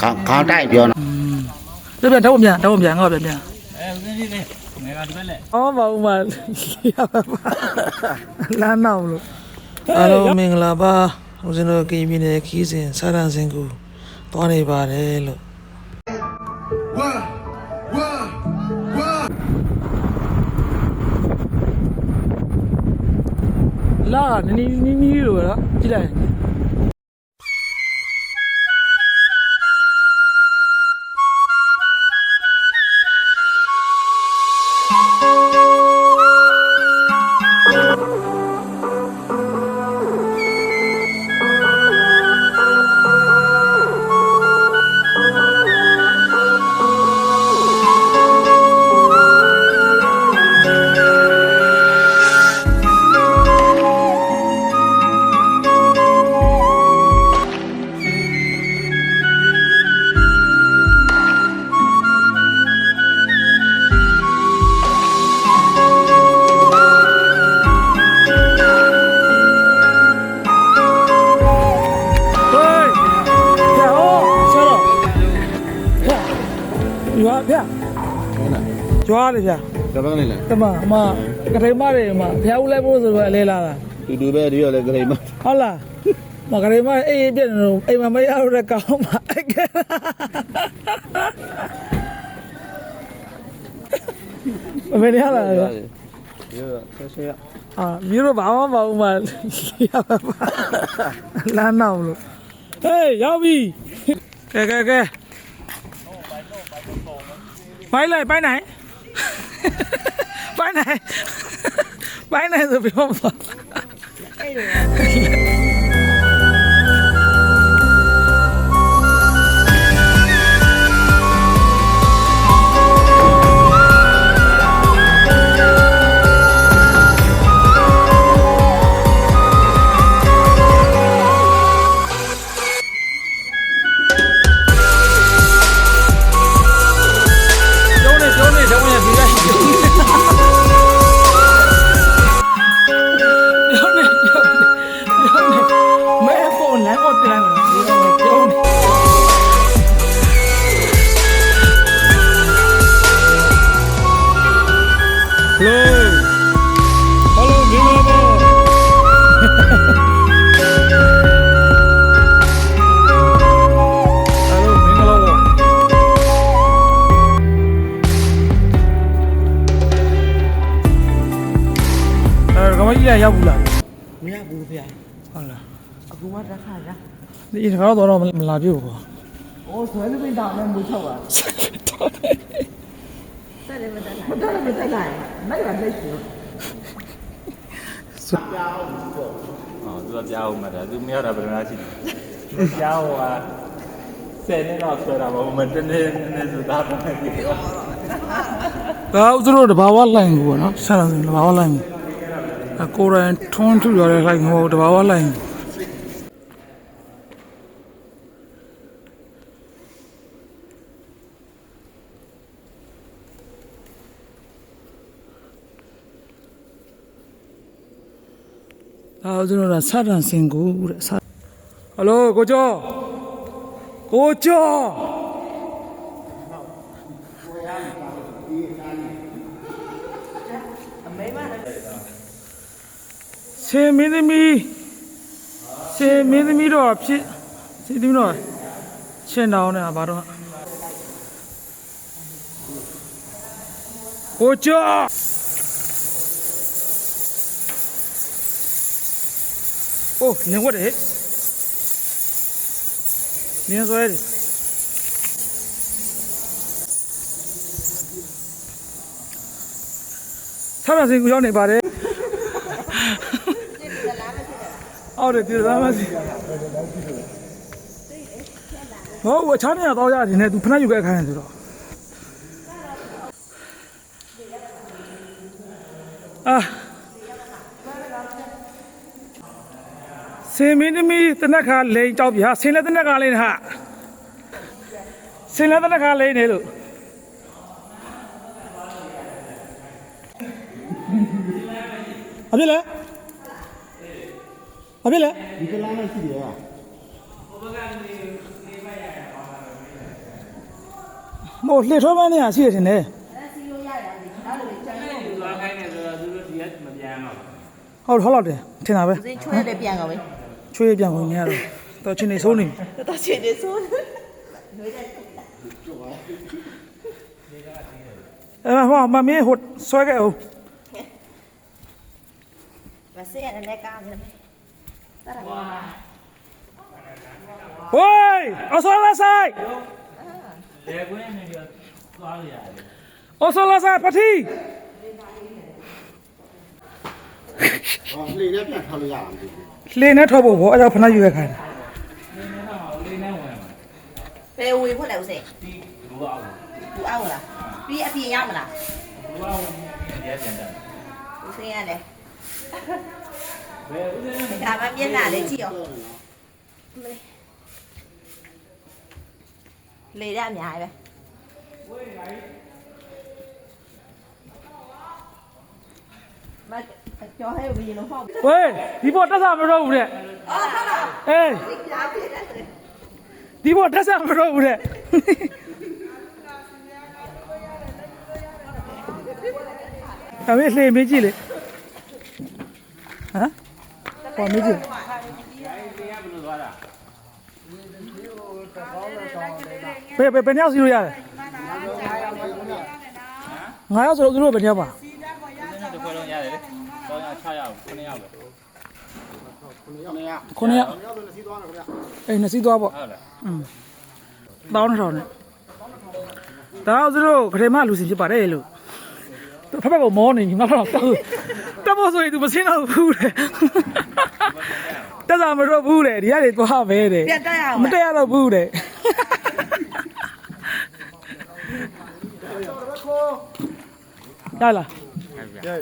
ခေါင်းခေါင်းတိုက်ပြောနော်ပြပြန်တော့ပြန်တော့ပြန်ငါပြန်ပြန်အဲဦးစင်းလေးလေးငယ်ကဒီဘက်လက်အော်ဘာဦးမလာနောက်လို့အားလုံးမင်္ဂလာပါဦးဇင်းတို့ကင်းပြည်နယ်ခီးစဉ်စာရန်စင်ကိုသွားနေပါတယ်လို့ One, one, one. လာနီနီနီလို့နော်ကြည့်လိုက် ဗျာဗျာကြွားလေဗျာတပတ်နေလားတမအမကထိန်မတွေမှာဖျားဦးလိုက်ဖို့ဆိုတော့အလဲလာတာတူတူပဲဒီရောလေဂရိမဟုတ်လားမကလေးမအေးအေးပြည့်နေတော့အိမ်မမရတော့တဲ့ကောင်းမှာအဲ့ကဲမင်းရလာဗျာရောဆက်ဆက်အာမြို့တော့ဘာမှမဟုတ်မှလာနောက်လို့ဟေးရောက်ပြီကဲကဲကဲ ပိုင်းလိုက်ပိုင်းနိုင်ပိုင်းနိုင်ပိုင်းနိုင်ဆိုပြောမှာကျုံး အခုမှတစ်ခါကြာဒီတခါတော့တော့မလာပြဘူးကွာအိုးဆွဲလို့ပြင်တာလည်းမချောက်ပါဆက်လည်းမတက်နိုင်မတက်လည်းမတက်နိုင်မိုက်ရလက်ရှိဟောသူကကြားအောင်မှာဒါသူမရတာဘယ်လိုလဲရှိတယ်ကြားဟောကဆယ်နှစ်တော့ဆွဲတာပေါ့မတနေ့နေ့ဆိုတာပဲဒါဥစ္စာတို့တဘာဝလိုင်းကိုနော်ဆက်လာတယ်တဘာဝလိုင်းအကိုရိုင်းထွန်းထူရတဲ့လိုင်းကိုတဘာဝလိုင်း ဒါဥစ္စာတို့ကစတန်စင်ကိုတဲ့ဟယ်လိုကိုကျော်ကိုကျော်ရှင်မင်းသမီးရှင်မင်းသမီးတော့ဖြစ်ရှင်သမီးတော့ရှင်တောင်းနေတာဘာတော့ကိုကျော် အိုးနေဝတ်တယ်နင်းဆွဲတယ်ဆက်ပြန်စင်ကူရောက်နေပါတယ်ဟုတ်တယ်ဒီသားမရှိဟောဝချားနေတော့ရတယ်နဲ့ तू ဖနှက်ယူခဲ့ခိုင်းတယ်ဆိုတော့အာ င်မင်းသမီးတနက်ခါလိန်ကြောက်ပြဟာဆင်လည်းတနက်ခါလိန်ဟာဆင်လည်းတနက်ခါလိန်နေလို့အပြည့်လဲအပြည့်လဲဒီကလာနဲ့ရှိတယ်ဟာမို့လှေထွေးပန်းနေရရှိရတင်တယ်ဟုတ်ဟုတ်တယ်ထင်တာပဲစိတ်ချွဲလည်းပြန်ကောပဲ ချွေးပြန်ကုန်နေရတော့တော့ချင်းနေဆုံးနေတော်ချေတယ်ဆိုအဲ့ဟောမမင်းဟိုဆွဲခဲ့အောင်မစရနဲ့ကားနေတယ်တရပါဝိုင်းအဆောလာဆိုင်လေကွင်းနေပြီးတော့သွားလို့ရတယ်အဆောလာဆိုင်ပတိဟောလေနဲ့ပြန်ထားလို့ရအောင်ဒီ လှင်းနဲ့ထွက်ဖို့ဘောအဲ့ဒါဖနာယူရခိုင်းတယ်လေးနဲ့တော့လေးနဲ့ဝင်မှာပေဝေဖို့လဲဦးစင်းဒီလူအောင်သူအောက်လားပြီးအပြင်ရမလားလူအောင်ဒီရပြန်တယ်ဦးစင်းရတယ်ဘယ်ဦးစင်းဒါမှမျက်နှာလေးကြည့်အောင်လေရအများပဲမကျော် ဟဲ့ဘီလုံးဟောက်ဝေးဒီဘောတက်စားမတော့ဘူးတဲ့အော်ဟုတ်လားအေးဒီကြားပြတယ်ဒီဘောတက်စားမတော့ဘူးတဲ့အမေလှေမကြည့်လေဟမ်ပေါ်မကြည့်ဘယ်ဘယ်ဘယ်နှစ်ယောက်စီလို့ရတယ်ငါးယောက်ဆိုတော့သူတို့ဘယ်နှစ်ယောက်ပါတစ် ခွဲလုံးရတယ်လေ3ယောက်6ယောက်9ယောက်ပဲ ခုနှစ်ယောက်အေးနှစ်စီးသွားပေါ့ ဟုတ်လား อืมတောင်းနေတော့နဲ့ဒါအောင်သူတို့ခရေမလူစီဖြစ်ပါတယ်လို့သူဖက်ဖက်ကမောနေပြီငါတော့တောက်တက်ဖို့ဆိုရင် तू မစင်းတော့ဘူးတဲ့တက်စားမတော့ဘူးတဲ့ဒီကနေသွားပဲတဲ့ ပြတ်တက်ရအောင် မတက်ရတော့ဘူးတဲ့ရလား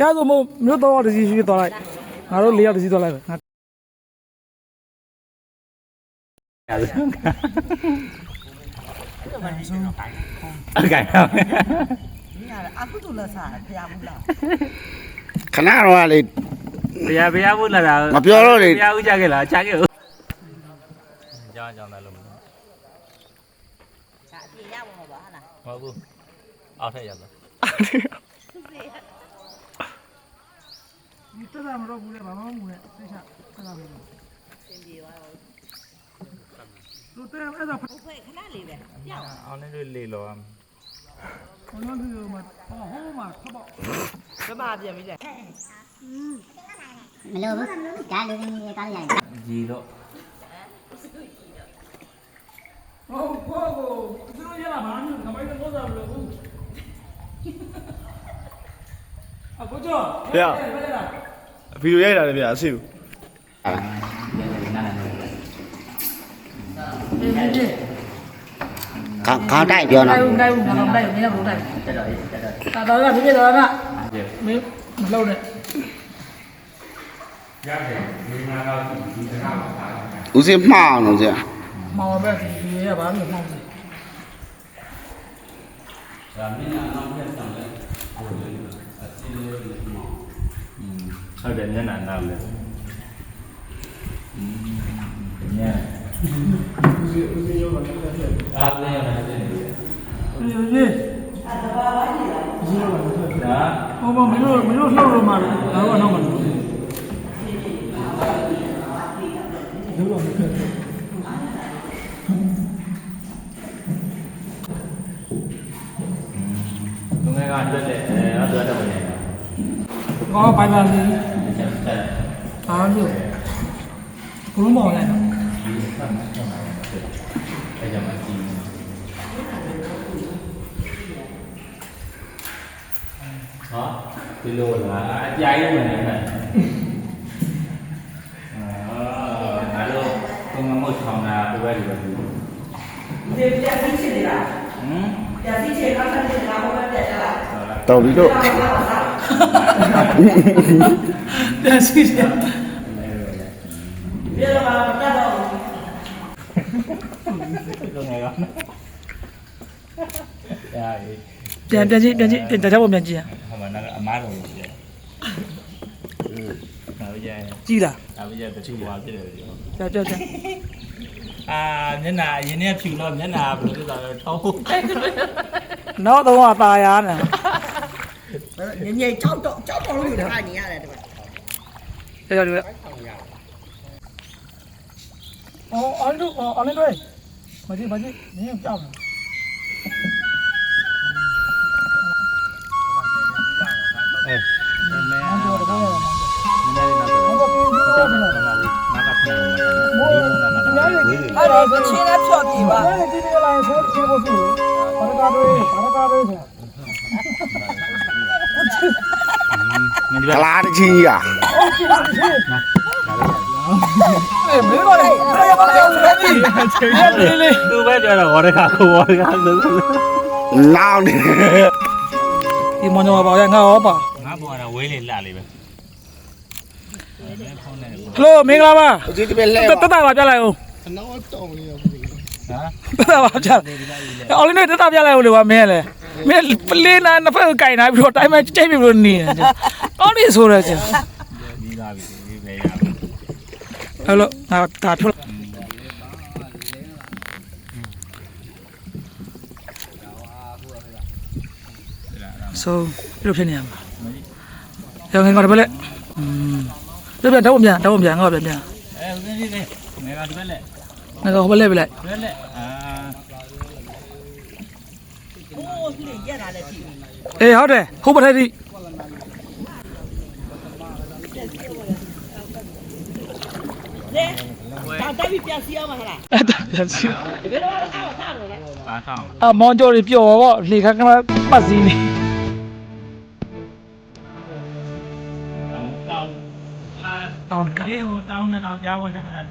ရဆိုမို့မြို့တော့တစီရှိသွားလိုက်ငါတို့၄ယောက်တစီသွားလိုက်ပဲငါအဲ့ကိုင်တော့အခုတူလာစားဖျားဘူးလားခဏတော့လေဘုရားဘုရားဘုလာတာမပြောတော့လေဘုရားဦးကြခဲ့လားချခဲ့ဦးကြောင်းကြောင်းတယ်လို့မဟုတ်ဒါအပြင်ရမှာပါဟာလားဘူးအောက်ထက်ရလား ဒီတက်တာမတော့ဘူးလေဘာမှမဘူးလေသိချတက်တာမလို့စင်ပြေသွားတော့လူတက်အဲ့ဒါဖဘုဖွယ်ခဏလေးပဲပြောက်အောင်းနေလို့လေလောဘုံလုံးလူမှာဟောဟိုမှာထပေါ့ဘယ်မှာပြန်ပြီလဲမလို့ဘူးဒါလူကြီးတွေကောင်းရတယ်ကြီးတော့ဟိုကိုကိုသူတို့ရလာမှာနမိုင်းတော့စားမလို့ဘူးအကိုကျော်ဗျာ ဗီဒီယိုရိုက်တာလေဗျာအစီဘူးခေါင်းခေါင်းတိုက်ပြောတိုနော်င်ဦးတိုင်ဦးငါတော့တိုင်ဦးမင်းတော့တိုင်တက်တော့တက်တော့ဒါတော့ကဖြစ်ဖြစ်တော့ကမင်းမလှုပ်နဲ့ဦးစင်းမှားအောင်လို့ကြာမောင်ပဲဒီရပါလို့မောင်စီ ဟုတ်တယ်မျက်နှာနောက်လေညအားလည်းရတယ်ရေရေဒါဟောမမင်းတို့မင်းတို့လှုပ်လို့မှာတော့ကတော့မှာလို့ ကောပိုင်ပါစီဆက်ဆက်အားလို့ဘုံမောင်လိုက်အဲကြောင့်မကြည့်ဟာဒီလိုလားအကြိုက်ဝင်နေတယ်အာအဲ့လိုကိုမမို့ထောင်းတာဘယ်ဘက်လိုလဲဒီပြတ်စီးချင်နေတာဟမ်ပြတ်စီးချင်တော့ဆက်နေတာဘုရားပြတ်လာတော်ပြီတော့ ပြန်စီတယ်ပြတ်လာမှာပြတ်တော့ကိုငယ်ကရာပြန်ပြန်ကြည့်ပြန်ကြည့်ပြန်ကြဖို့ပြန်ကြည့်ရဟိုမှာအမားတော်လို့ပြောနားရကြည့်လားနားရတဲ့သူကဖြစ်တယ်ပြောကြောက်ကြောက်ကြောက်အာမျက်နှာအရင်နဲ့ဖြူတော့မျက်နှာဘယ်လိုလဲဆိုတော့ထောင်းဖို့နောက်တော့ကตาရနေည င်ညင်ကြောက်တော့ကြောက်တော့လို့ထားနေရတယ်ဒီမှာတယ်ကြောက်တယ်အော်အော်တို့အော်လည်းတွေ့မကြည့်မကြည့်နင်းကြောက်တယ်အဲမဲအော်တော့တော့နည်းနည်းနောက်ဆိုတော့ကြောက်တယ်မမဘူးနာကပြန်မှာဒီလိုနာမှာဝေးတယ်အဲ့တော့ချင်းနဲ့ဖြော့ပြပါအဲ့ဒီဒီလာဆိုချေဖို့ပြီဘာကားတွေဘာကားတွေဆိုမင်း ဒီကကလားတချင်းကြီးอ่ะအေးမင်းတို့လည်းဘယ်ရောက်လဲလေလေသူပဲပြောတော့ဝရခါကိုဝရခါလို့လောင်းနေဒီမောင်ကျော်ပါရဲ့ငါရောပါငါပေါ်တာဝေးလေလှလေးပဲဟလိုမင်္ဂလာပါဒီဒီပဲလဲတတပါပြလိုက်အောင်နောက်တော့နေရောဟာတတပါပြအော်လေးနဲ့တတပြလိုက်အောင်လေပါမင်းလေ မင်းပလေးနာနှစ်ဖက်ကင်နာပြီးတော့တိုင်းမဲ့ကြိတ်ပြီးလို့နေတယ်အော်ဒီဆိုရချင်ပြီးသားပြီဒီပဲရပြီဟလိုငါဒါထွက်ဆိုဒီလိုဖြစ်နေရမှာရောငယ်ကတော့ပဲလေอืมပြပြန်တော့ပြန်တော့ပြန်ငါပြန်ပြန်အဲဦးစင်းလေးလေးငါကဒီပဲလက်ငါကဟိုဘက်လဲပြလိုက်ပဲလက်အာ ဟိုးဒီရက်လာတဲ့ဒီ အေးဟုတ်တယ်ဟိုဘက်ထက်ဒီလေဒါတိုက်ပြီးပြန်စီအောင်မဟလားအဲ့ဒါပြန်စီဒီလိုတော့ဆောက်ဆောက်နေတယ်ပါဆောင်အမောင်ကျော်တွေပျော်ပေါ့လေခါကမှပတ်စည်းနေတောင်းတောင်းကေဟိုတောင်းနဲ့တောင်းကြားဝင်တာတယ်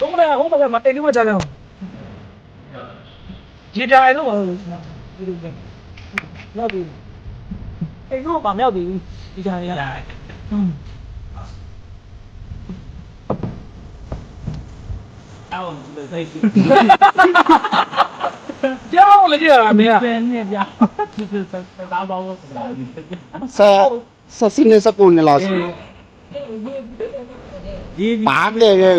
တုံးတယ်ဟိုဘက်ကမတိတ်လို့မကြတယ်ဒီပြိုင်တော့ ဒီလိုပဲလောက်ပြီအေးတော့ဗာမြောက်ပြီဒီကြရတာဟွန်းတောင်းလို့စိတ်ကြောက်လေကြရမင်းอ่ะပဲနဲ့ပြတောင်းပါဦးဆက်ဆက်စင်းနေစကုနေလားဒီပါမလဲရဲ့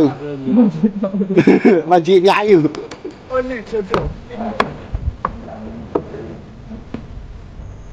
မကြည့်ပြားယူဟိုနေချက်တော့ပါတယ်ရပါတယ်ပဲပြဆိုး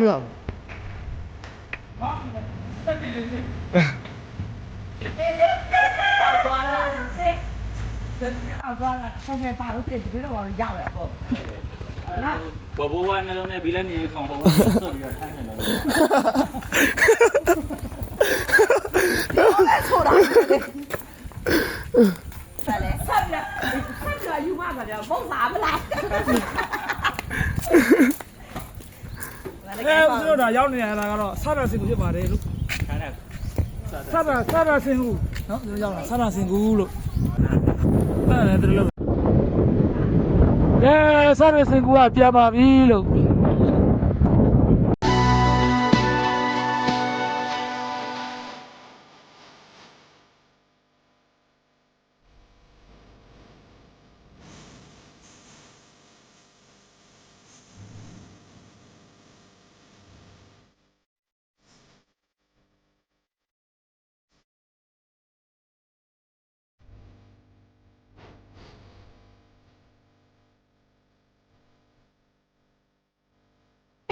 မရဘူးဘဘဝနှလုံးနဲ့ဘီလက်နေခေါင်ပေါ်ဆိုပြီးတော့ထိုင်းနေတယ်ဆိုတာဆက်လေဆက်ပြဆက်ပြယူ မှာပါတော့ပုံစားမလားအဲဦးတို့ဒါရောက်နေရတာကတော့ဆရာစင်ကူဖြစ်ပါတယ်လို့ခါရဆရာဆရာစင်ကူနော်ဒီရောက်လာဆရာစင်ကူလို့အဲ့ဒါလည်းတို့လို့ကဲဆရာစင်ကူကပြန်ပါပြီလို့